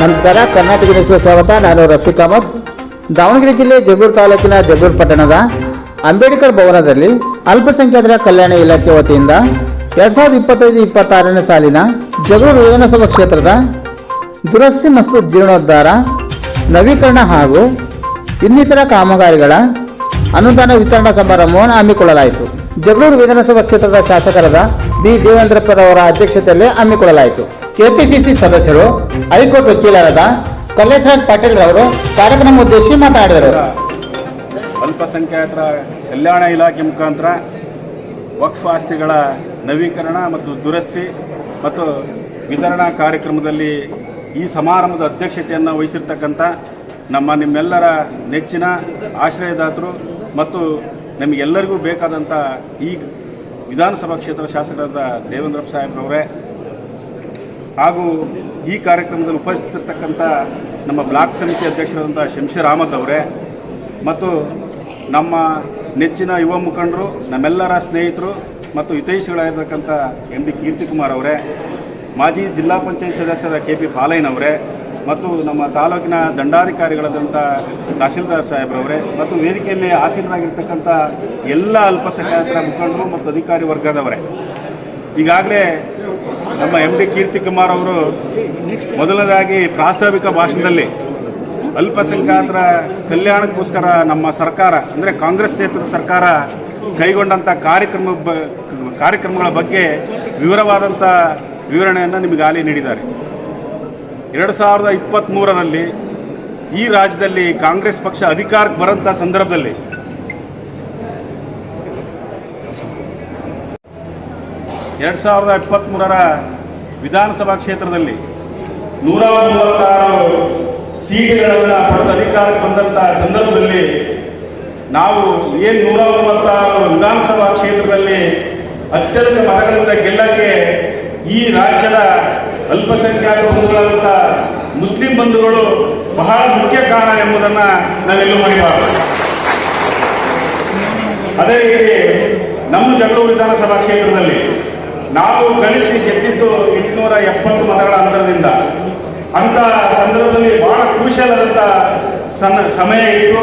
ನಮಸ್ಕಾರ ಕರ್ನಾಟಕ ನ್ಯೂಸ್ಗೆ ಸ್ವಾಗತ. ನಾನು ರಫೀಕ್ ಅಹಮದ್. ದಾವಣಗೆರೆ ಜಿಲ್ಲೆ ಜಗೂರು ತಾಲೂಕಿನ ಜಗೂರು ಪಟ್ಟಣದ ಅಂಬೇಡ್ಕರ್ ಭವನದಲ್ಲಿ ಅಲ್ಪಸಂಖ್ಯಾತರ ಕಲ್ಯಾಣ ಇಲಾಖೆ ವತಿಯಿಂದ ಎರಡ್ ಸಾವಿರದ ಇಪ್ಪತ್ತೈದು ಇಪ್ಪತ್ತಾರನೇ ಸಾಲಿನ ಜಗಳೂರು ವಿಧಾನಸಭಾ ಕ್ಷೇತ್ರದ ದುರಸ್ತಿ ಮತ್ತು ಜೀರ್ಣೋದ್ಧಾರ, ನವೀಕರಣ ಹಾಗೂ ಇನ್ನಿತರ ಕಾಮಗಾರಿಗಳ ಅನುದಾನ ವಿತರಣಾ ಸಮಾರಂಭವನ್ನು ಹಮ್ಮಿಕೊಳ್ಳಲಾಯಿತು. ಜಗಳೂರು ವಿಧಾನಸಭಾ ಕ್ಷೇತ್ರದ ಶಾಸಕರಾದ ಬಿ. ದೇವೇಂದ್ರಪ್ಪರವರ ಅಧ್ಯಕ್ಷತೆಯಲ್ಲಿ ಹಮ್ಮಿಕೊಳ್ಳಲಾಯಿತು. ಕೆಪಿಸಿಸಿ ಸದಸ್ಯರು, ಹೈಕೋರ್ಟ್ ವಕೀಲರಾದ ಕಲ್ಲೇಶ್ವರ ಪಾಟೀಲ್ ರವರು ಕಾರ್ಯಕ್ರಮ ಉದ್ದೇಶಿಸಿ ಮಾತನಾಡಿದರು. ಅಲ್ಪಸಂಖ್ಯಾತರ ಕಲ್ಯಾಣ ಇಲಾಖೆ ಮುಖಾಂತರ ವಕ್ಫ್ ಆಸ್ತಿಗಳ ನವೀಕರಣ ಮತ್ತು ದುರಸ್ತಿ ಮತ್ತು ವಿತರಣಾ ಕಾರ್ಯಕ್ರಮದಲ್ಲಿ ಈ ಸಮಾರಂಭದ ಅಧ್ಯಕ್ಷತೆಯನ್ನು ವಹಿಸಿರ್ತಕ್ಕಂಥ ನಮ್ಮ ನಿಮ್ಮೆಲ್ಲರ ನೆಚ್ಚಿನ ಆಶ್ರಯದಾತರು ಮತ್ತು ನಮಗೆಲ್ಲರಿಗೂ ಬೇಕಾದಂಥ ಈ ವಿಧಾನಸಭಾ ಕ್ಷೇತ್ರ ಶಾಸಕರಾದ ದೇವೇಂದ್ರಪ್ಪ ಸಾಹೇಬ್ರವರೇ ಹಾಗೂ ಈ ಕಾರ್ಯಕ್ರಮದಲ್ಲಿ ಉಪಸ್ಥಿತಿರ್ತಕ್ಕಂಥ ನಮ್ಮ ಬ್ಲಾಕ್ ಸಮಿತಿ ಅಧ್ಯಕ್ಷರಾದಂಥ ಶಂಶೀರ್ ಅಹಮದ್ ಅವರೇ ಮತ್ತು ನಮ್ಮ ನೆಚ್ಚಿನ ಯುವ ಮುಖಂಡರು, ನಮ್ಮೆಲ್ಲರ ಸ್ನೇಹಿತರು ಮತ್ತು ಹಿತೈಷಿಗಳಾಗಿರ್ತಕ್ಕಂಥ ಎಂ ಡಿ ಕೀರ್ತಿಕುಮಾರ್ ಅವರೇ, ಮಾಜಿ ಜಿಲ್ಲಾ ಪಂಚಾಯತ್ ಸದಸ್ಯರ ಕೆ ಪಿ ಅವರೇ ಮತ್ತು ನಮ್ಮ ತಾಲೂಕಿನ ದಂಡಾಧಿಕಾರಿಗಳಾದಂಥ ತಹಶೀಲ್ದಾರ್ ಸಾಹೇಬ್ರವರೇ ಮತ್ತು ವೇದಿಕೆಯಲ್ಲಿ ಆಸೀನರಾಗಿರ್ತಕ್ಕಂಥ ಎಲ್ಲ ಅಲ್ಪಸಂಖ್ಯಾತರ ಮುಖಂಡರು ಮತ್ತು ಅಧಿಕಾರಿ ವರ್ಗದವರೇ. ಈಗಾಗಲೇ ನಮ್ಮ ಎಂ ಡಿ ಕೀರ್ತಿಕುಮಾರ್ ಅವರು ಮೊದಲನೇದಾಗಿ ಪ್ರಾಸ್ತಾವಿಕ ಭಾಷಣದಲ್ಲಿ ಅಲ್ಪಸಂಖ್ಯಾತರ ಕಲ್ಯಾಣಕ್ಕೋಸ್ಕರ ನಮ್ಮ ಸರ್ಕಾರ, ಅಂದರೆ ಕಾಂಗ್ರೆಸ್ ನೇತೃತ್ವದ ಸರ್ಕಾರ ಕೈಗೊಂಡಂಥ ಕಾರ್ಯಕ್ರಮ ಕಾರ್ಯಕ್ರಮಗಳ ಬಗ್ಗೆ ವಿವರವಾದಂಥ ವಿವರಣೆಯನ್ನು ನಿಮಗೆ ಆಲಿ ನೀಡಿದ್ದಾರೆ. ಎರಡು ಸಾವಿರದ ಇಪ್ಪತ್ತ್ಮೂರರಲ್ಲಿ ಈ ರಾಜ್ಯದಲ್ಲಿ ಕಾಂಗ್ರೆಸ್ ಪಕ್ಷ ಅಧಿಕಾರಕ್ಕೆ ಬರೋಂಥ ಸಂದರ್ಭದಲ್ಲಿ ಎರಡು ಸಾವಿರದ ಇಪ್ಪತ್ತ್ಮೂರರ ವಿಧಾನಸಭಾ ಕ್ಷೇತ್ರದಲ್ಲಿ ನೂರ ಮೂವತ್ತಾರು ಸೀಟ್ಗಳನ್ನು ಪಡೆದ ಅಧಿಕಾರಕ್ಕೆ ಬಂದಂಥ ಸಂದರ್ಭದಲ್ಲಿ ನಾವು ಏನು ನೂರ ಮೂವತ್ತಾರು ವಿಧಾನಸಭಾ ಕ್ಷೇತ್ರದಲ್ಲಿ ಅತ್ಯಂತ ಮತಗಳಿಂದ ಗೆಲ್ಲಕ್ಕೆ ಈ ರಾಜ್ಯದ ಅಲ್ಪಸಂಖ್ಯಾತ ಬಂಧುಗಳಾದಂಥ ಮುಸ್ಲಿಂ ಬಂಧುಗಳು ಬಹಳ ಮುಖ್ಯ ಕಾರಣ ಎಂಬುದನ್ನು ನಾವೆಲ್ಲೂ ಮರೆಯಬಾರದು ಅದೇ ರೀತಿ ನಮ್ಮ ಜಗಳೂರು ವಿಧಾನಸಭಾ ಕ್ಷೇತ್ರದಲ್ಲಿ ನಾವು ಗಳಿಸಿ ಗೆದ್ದಿದ್ದು ಎಂಟುನೂರ ಎಪ್ಪತ್ತು ಮತಗಳ ಅಂತರದಿಂದ. ಅಂತ ಸಂದರ್ಭದಲ್ಲಿ ಬಹಳ ಸನ್ ಸಮಯ ಇತ್ತು.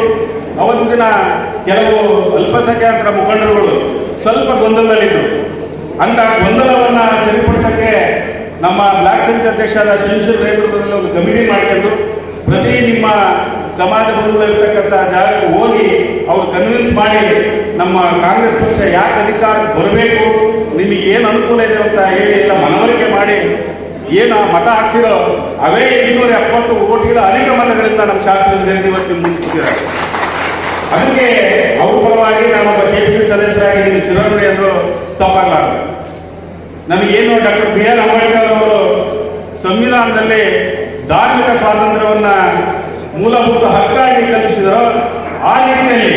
ಅವತ್ತಿನ ಕೆಲವು ಅಲ್ಪಸಂಖ್ಯಾತರ ಮುಖಂಡರುಗಳು ಸ್ವಲ್ಪ ಗೊಂದಲದಲ್ಲಿದ್ದರು. ಅಂತ ಗೊಂದಲವನ್ನು ಸರಿಪಡಿಸೋಕ್ಕೆ ನಮ್ಮ ಬ್ಲಾಕ್ ಸಮಿತಿ ಅಧ್ಯಕ್ಷರಾದ ಶಂಶೂರ್ ನೇತೃತ್ವದಲ್ಲಿ ಒಂದು ಕಮಿಟಿ ಮಾಡಿಕೊಂಡು ಪ್ರತಿ ನಿಮ್ಮ ಸಮಾಜ ಬಂಧುಗಳಿರ್ತಕ್ಕಂಥ ಜಾಗಕ್ಕೆ ಹೋಗಿ ಅವ್ರು ಕನ್ವಿನ್ಸ್ ಮಾಡಿ ನಮ್ಮ ಕಾಂಗ್ರೆಸ್ ಪಕ್ಷ ಯಾಕೆ ಅಧಿಕಾರಕ್ಕೆ ಬರಬೇಕು ನಿಮಗೆ ಏನು ಅನುಕೂಲ ಇದೆ ಅಂತ ಹೇಳಿ ಎಲ್ಲ ಮನವರಿಕೆ ಮಾಡಿ ಏನು ಮತ ಹಾಕ್ಸಿರೋ ಅವೇ ಇನ್ನೂರ ಎಪ್ಪತ್ತು ಓಟ್ಗಳ ಅನೇಕ ಮತಗಳಿಂದ ನಮ್ಮ ಶಾಸಕರು ಇವತ್ತು ಮುಂದೆ ಅದಕ್ಕೆ ಅವ್ರ ಪರವಾಗಿ ನಾನೊಬ್ಬ ಕೆ ಪಿ ಸಿ ಸದಸ್ಯರಾಗಿ ನಿಮ್ಮ ಚುನಾವಣೆ ಅಂದ್ರು ತಪ್ಪಾಗಲಾರದು. ನಮಗೇನು ಡಾಕ್ಟರ್ ಬಿ ಆರ್ ಅಂಬೇಡ್ಕರ್ ಅವರು ಸಂವಿಧಾನದಲ್ಲಿ ಧಾರ್ಮಿಕ ಸ್ವಾತಂತ್ರ್ಯವನ್ನು ಮೂಲಭೂತ ಹಕ್ಕಾಗಿ ಕಲ್ಪಿಸಿದರೋ, ಆ ನಿಟ್ಟಿನಲ್ಲಿ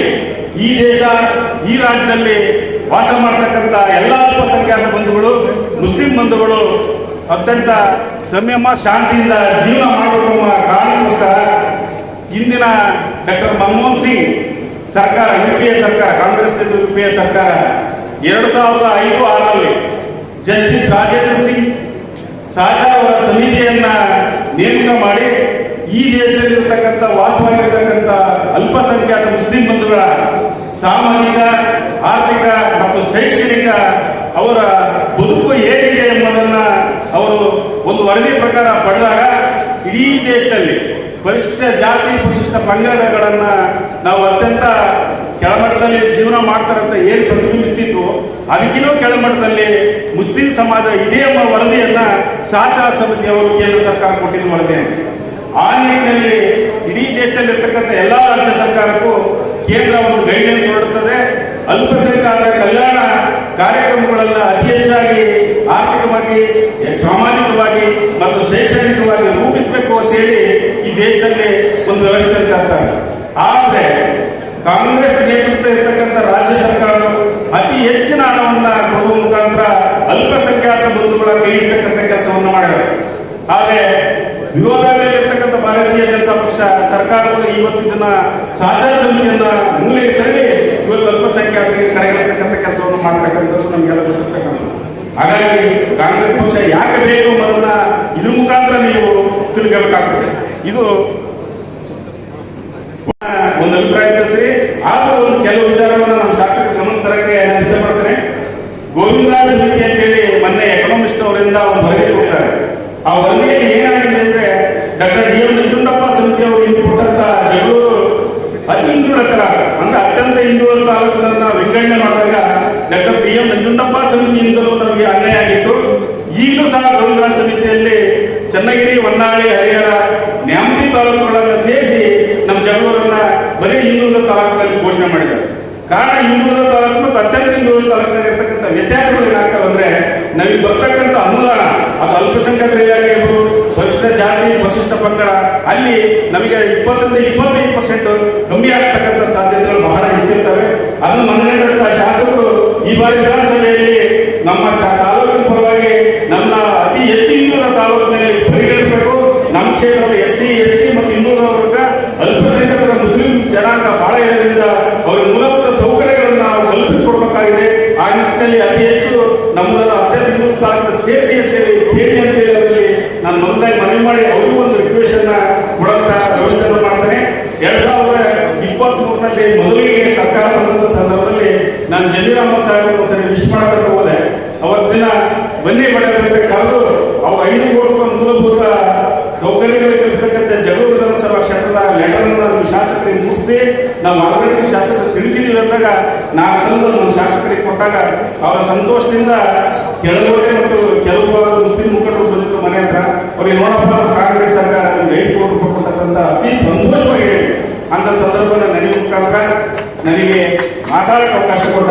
ಈ ದೇಶ, ಈ ರಾಜ್ಯದಲ್ಲಿ ವಾಸ ಮಾಡ್ತಕ್ಕಂಥ ಎಲ್ಲ ಅಲ್ಪಸಂಖ್ಯಾತ ಬಂಧುಗಳು, ಮುಸ್ಲಿಂ ಬಂಧುಗಳು ಅತ್ಯಂತ ಸಂಯಮ, ಶಾಂತಿಯಿಂದ ಜೀವನ ಮಾಡಬೇಕು ಎಂಬ ಕಾರಣಕ್ಕೋಸ್ಕರ ಇಂದಿನ ಡಾಕ್ಟರ್ ಮನಮೋಹನ್ ಸಿಂಗ್ ಸರ್ಕಾರ, ಯು ಪಿ ಎ ಸರ್ಕಾರ, ಕಾಂಗ್ರೆಸ್ ಯು ಪಿ ಎ ಸರ್ಕಾರ ಎರಡು ಸಾವಿರದ ಐದು ಆರರಲ್ಲಿ ಜಸ್ಟಿಸ್ ರಾಜೇಂದ್ರ ಸಿಂಗ್ ಸಾಜಾ ಅವರ ಸಮಿತಿಯನ್ನ ನೇಮಕ ಮಾಡಿ ಈ ದೇಶದಲ್ಲಿರ್ತಕ್ಕಂಥ, ವಾಸವಾಗಿರ್ತಕ್ಕಂಥ ಅಲ್ಪಸಂಖ್ಯಾತ ಮುಸ್ಲಿಂ ಬಂಧುಗಳ ಸಾಮಾಜಿಕ, ಆರ್ಥಿಕ ಶೈಕ್ಷಣಿಕ ಅವರ ಬದುಕು ಏನಿದೆ ಎಂಬುದನ್ನ ಅವರು ಒಂದು ವರದಿ ಪ್ರಕಾರ ಪಡೆದಾಗ ಇಡೀ ದೇಶದಲ್ಲಿ ಪರಿಶಿಷ್ಟ ಜಾತಿ, ಪರಿಶಿಷ್ಟ ಪಂಗಡಗಳನ್ನ ನಾವು ಅತ್ಯಂತ ಕೆಳಮಟ್ಟದಲ್ಲಿ ಜೀವನ ಮಾಡ್ತಾರಂತ ಏನು ಪ್ರತಿಬಿಂಬಿಸ್ತಿತ್ತು ಅದಕ್ಕಿನ್ನೂ ಕೆಳಮಟ್ಟದಲ್ಲಿ ಮುಸ್ಲಿಂ ಸಮಾಜ ಇದೇ ಎಂಬ ವರದಿಯನ್ನ ಸಾಚಾ ಸಮಿತಿಯವರು ಕೇಂದ್ರ ಸರ್ಕಾರ ಕೊಟ್ಟಿದ್ದು ವರದಿ ಆ ನಿಟ್ಟಿನಲ್ಲಿ ಇಡೀ ದೇಶದಲ್ಲಿರ್ತಕ್ಕಂಥ ಎಲ್ಲ ರಾಜ್ಯ ಸರ್ಕಾರಕ್ಕೂ ಕೇಂದ್ರ ಒಂದು ಗೈಡ್ಲೈನ್ಸ್ ಹೊರಡುತ್ತದೆ. ಅಲ್ಪಸಂಖ್ಯಾತರ ಕಲ್ಯಾಣ ಕಾರ್ಯಕ್ರಮಗಳನ್ನ ಅತಿ ಹೆಚ್ಚಾಗಿ ಆರ್ಥಿಕವಾಗಿ, ಸಾಮಾಜಿಕವಾಗಿ ಮತ್ತು ಶೈಕ್ಷಣಿಕವಾಗಿ ರೂಪಿಸಬೇಕು ಅಂತ ಹೇಳಿ ಈ ದೇಶದಲ್ಲಿ ಒಂದು ವ್ಯವಸ್ಥೆ ತರ್ತಾರೆ ಆದರೆ ಕಾಂಗ್ರೆಸ್ ನೇತೃತ್ವ ಇರ್ತಕ್ಕಂಥ ರಾಜ್ಯ ಸರ್ಕಾರಗಳು ಅತಿ ಹೆಚ್ಚಿನ ಹಣವನ್ನ ಕೊಡುವ ಮುಖಾಂತರ ಅಲ್ಪಸಂಖ್ಯಾತ ಬಂಧುಗಳ ಕೈ ಇರ್ತಕ್ಕಂಥ ಕೆಲಸವನ್ನು ಮಾಡಿದೆ ಆದರೆ ವಿರೋಧದಲ್ಲಿರ್ತಕ್ಕಂಥ ಭಾರತೀಯ ಜನತಾ ಪಕ್ಷ ಸರ್ಕಾರಗಳು ಇವತ್ತಿನ ಸಾಚಾ ಸಮಿತಿಯನ್ನ ಮೂಲೆಗೆ ಅಲ್ಪಸಂಖ್ಯಾತರಿಗೆ ಕಡೆಗಣಿಸ್ತಕ್ಕಂಥ ಕೆಲಸವನ್ನು ಮಾಡ್ತಕ್ಕಂಥದ್ದು ನಮಗೆಲ್ಲ ಗೊತ್ತಿರ್ತಕ್ಕಂಥದ್ದು. ಹಾಗಾಗಿ ಕಾಂಗ್ರೆಸ್ ಪಕ್ಷ ಯಾಕೆ ಬೇಕು ಅನ್ನೋದನ್ನ ಇದ್ರ ಮುಖಾಂತರ ನೀವು ತಿಳ್ಕೊಂಡು ಉಪಯೋಗಿಸಬೇಕಾಗ್ತದೆ ಇದು ಒಂದು ಅಭಿಪ್ರಾಯ ತಿಳಿಸ್ರಿ. ಆದ್ರೂ ಒಂದು ಕೆಲವು ವಿಚಾರವನ್ನು ನಮ್ಮ ಶಾಸಕ ಗಮನ ತರಕ್ಕೆ ನಾನು ಇಷ್ಟಪಡ್ತೇನೆ ಗೋವಿಂದರಾಜ ಅಂತ ಹೇಳಿ ಮೊನ್ನೆ ಎಕನಾಮಿಸ್ಟ್ ಅವರಿಂದ ಒಂದು ವರದಿ ಕೊಡ್ತಾರೆ ಆ ವರದಿಯಲ್ಲಿ ಏನಾಗಿದೆ ಅಂದ್ರೆ ಡಾಕ್ಟರ್ ಡಿ ಎಂ ನಂಜುಂಡಪ್ಪ ಸಮಿತಿ ಅವರು ಇಂದು ಕೊಟ್ಟಂತ ಜಗಳೂರು ಅತಿ ಹಿಂದುಳಿದ ತರ ಅಂದ್ರೆ ಅತ್ಯಂತ ಹಿಂದುಳಿದ ವಿಂಗಡಣೆ ಮಾಡಿದಾಗ ಡಾಕ್ಟರ್ ಬಿ ಎಂ ನಂಜುಂಡಪ್ಪ ಸಮಿತಿಯಿಂದಲೂ ನಮಗೆ ಅನ್ಯಾಯ ಆಗಿತ್ತು. ಈಗಲೂ ಸಹ ಗೌಂಡ ಸಮಿತಿಯಲ್ಲಿ ಚನ್ನಗಿರಿ, ಹೊನ್ನಾಳಿ, ಹರಿಹರ, ನ್ಯಾಮತಿ ತಾಲೂಕುಗಳನ್ನು ಸೇರಿಸಿ ನಮ್ಮ ಜನವರನ್ನ ಬರೀ ಹಿಂದುಳಿದ ತಾಲೂಕಿನಲ್ಲಿ ಘೋಷಣೆ ಮಾಡಿದ್ದಾರೆ. ಕಾರಣ ಹಿಂದುಳಿದ ತಾಲೂಕು ಅತ್ಯಂತ ಹಿಂದುಳಿದ ತಾಲೂಕಿನಾಗ ಇರ್ತಕ್ಕಂಥ ವ್ಯತ್ಯಾಸಗಳು ಏನಾಗ್ತವೆ ಅಂದ್ರೆ ನಮಗೆ ಬರ್ತಕ್ಕಂಥ ಅನುದಾನ, ಅದು ಅಲ್ಪಸಂಖ್ಯಾತರ ಇಲಾಖೆ ಇರ್ಬೋದು ಪರಿಶಿಷ್ಟ ಜಾತಿ ಪರಿಶಿಷ್ಟ ಪಂಗಡ, ಅಲ್ಲಿ ನಮಗೆ ಇಪ್ಪತ್ತರಿಂದ ಇಪ್ಪತ್ತೈದು ಪರ್ಸೆಂಟ್ ಕಮ್ಮಿ ಆಗ್ತಕ್ಕಂಥ ಸಾಧ್ಯತೆಗಳು ಬಹಳ ಹೆಚ್ಚಿರ್ತವೆ. ಅದನ್ನು ಈ ಬಾರಿ ವಿಧಾನಸಭೆಯಲ್ಲಿ ನಮ್ಮ ತಾಲೂಕಿನ ಪರವಾಗಿ ನಮ್ಮ ಅತಿ ಹೆಚ್ಚು ಹಿಂದುಳಿದ ತಾಲೂಕಿನಲ್ಲಿ ಪರಿಗಣಿಸಬೇಕು. ನಮ್ಮ ಕ್ಷೇತ್ರದ ಎಸ್ ಸಿ ಎಸ್ ಟಿ ಮತ್ತು ಇನ್ನೂರ ವರ್ಗ ಅಲ್ಪಸಂಖ್ಯಾತರ ಮುಸ್ಲಿಂ ಜನಾಂಗ ಬಹಳ ಇರೋದ್ರಿಂದ ಅವರಿಗೆ ಮೂಲಭೂತ ಸೌಕರ್ಯಗಳನ್ನು ನಾವು ಕಲ್ಪಿಸಿಕೊಡ್ಬೇಕಾಗಿದೆ. ಆ ನಿಟ್ಟಿನಲ್ಲಿ ಅತಿ ಹೆಚ್ಚು ನಮ್ಮ ಅತ್ಯಂತ ಹಿಂದುಳಿದ ತಾಲೂಕು ಸೇರಿಸಿ ಅಂತೇಳಿ ಕೇಳಿ ಅಂತೇಳಿ ನಾನು ಮೊದಲಾಗಿ ಮನವಿ ಮಾಡಿ ಅವರಿಗೂ ಒಂದು ರಿಕ್ವೆಸ್ಟ್ ಕೊಡುವಂತಹ ವ್ಯವಸ್ಥೆಯನ್ನು ಮಾಡ್ತೇನೆ. ಎರಡ್ ಸಾವಿರದ ಇಪ್ಪತ್ತ್ ಮೂರರಲ್ಲಿ ಮೊದಲಿಗೆ ಸರ್ಕಾರ ಬಂದಂತ ಸಂದರ್ಭದಲ್ಲಿ ನಾನು ಜಮೀರ್ ಸಾಹೇಬ್ ಒಂದ್ಸರಿ ವಿಶ್ ಮಾಡಬೇಕು ಹೋದೆ. ಅವತ್ತಿನ ಬನ್ನಿ ಪಡೆದಂತೆ ಕರೆದು ಅವ ಐದು ಕೋಟಿ ಮೂಲಭೂತ ಸೌಕರ್ಯಗಳು ಕಲ್ಪಿಸತಕ್ಕಂಥ ಜಗಳೂರು ವಿಧಾನಸಭಾ ಕ್ಷೇತ್ರದ ಲೆಟರ್ ನಮ್ಮ ಶಾಸಕರಿಗೆ ಮುಗಿಸಿ ನಾವು ಆಲ್ರೆಡಿ ಶಾಸಕರು ತಿಳಿಸಿದ್ದೀವಿ ಅಂದಾಗ ನಾನು ತಂದು ನಮ್ಮ ಶಾಸಕರಿಗೆ ಕೊಟ್ಟಾಗ ಅವರ ಸಂತೋಷದಿಂದ ಕೆಲವರೇ ಮತ್ತು ಕೆಲವು ಮುಸ್ಲಿಂ ಮುಖಂಡರು ಬಂದಿದ್ರು ಮನೆ ಹತ್ರ. ಅವ್ರಿಗೆ ನೋಡಪ್ಪ, ಕಾಂಗ್ರೆಸ್ ಸರ್ಕಾರ ನಮ್ಗೆ ಐದು ಕೋಟಿ ಅತಿ ಸಂತೋಷವಾಗಿ ಅಂತ ಸಂದರ್ಭದಲ್ಲಿ ನನಗೆ ಮುಖಾಂತರ ನನಗೆ ಮಾತಾಡಕ್ಕೆ ಅವಕಾಶ ಕೊಟ್ಟ